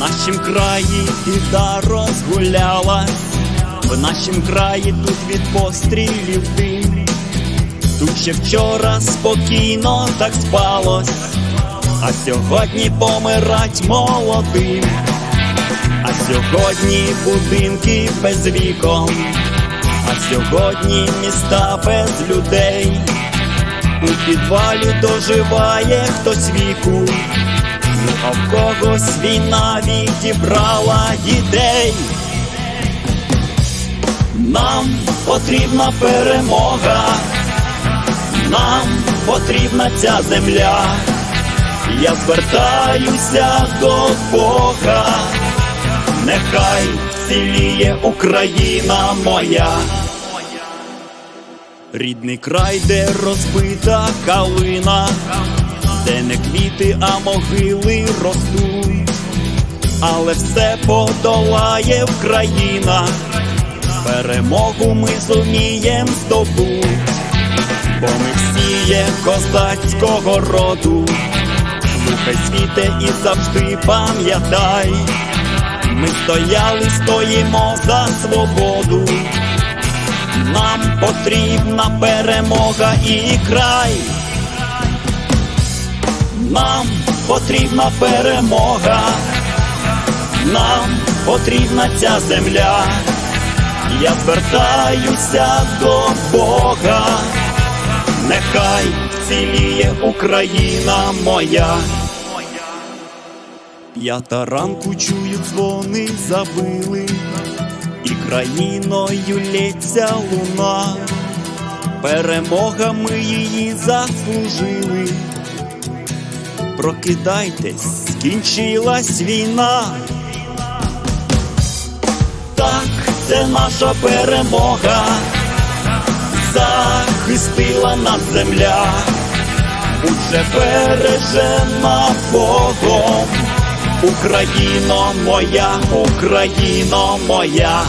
Нашім краї біда розгулялась, в нашім краї тут від пострілів дим. Тут ще вчора спокійно так спалось, а сьогодні помирать молодим. А сьогодні будинки без вікон, а сьогодні міста без людей. У підвалі доживає хтось віку, а в когось війна відібрала дітей. Нам потрібна перемога, нам потрібна ця земля. Я звертаюся до Бога, нехай вціліє Україна моя. Рідний край, де розбита калина, де не квіти, а могили ростуть, але все подолає Україна, перемогу ми зумієм здобуть, бо ми всі є козацького роду, слухай світе і завжди пам'ятай, ми стояли, стоїмо за свободу. Нам потрібна перемога і край. Нам потрібна перемога, нам потрібна ця земля. Я звертаюся до Бога, нехай вціліє Україна моя. П'ята ранку чую дзвони забили і країною лється луна, перемога ми її заслужили. Прокидайтесь, скінчилась війна. Так, це наша перемога, захистила нас земля, уже бережена Богом. Україно моя, Україно моя.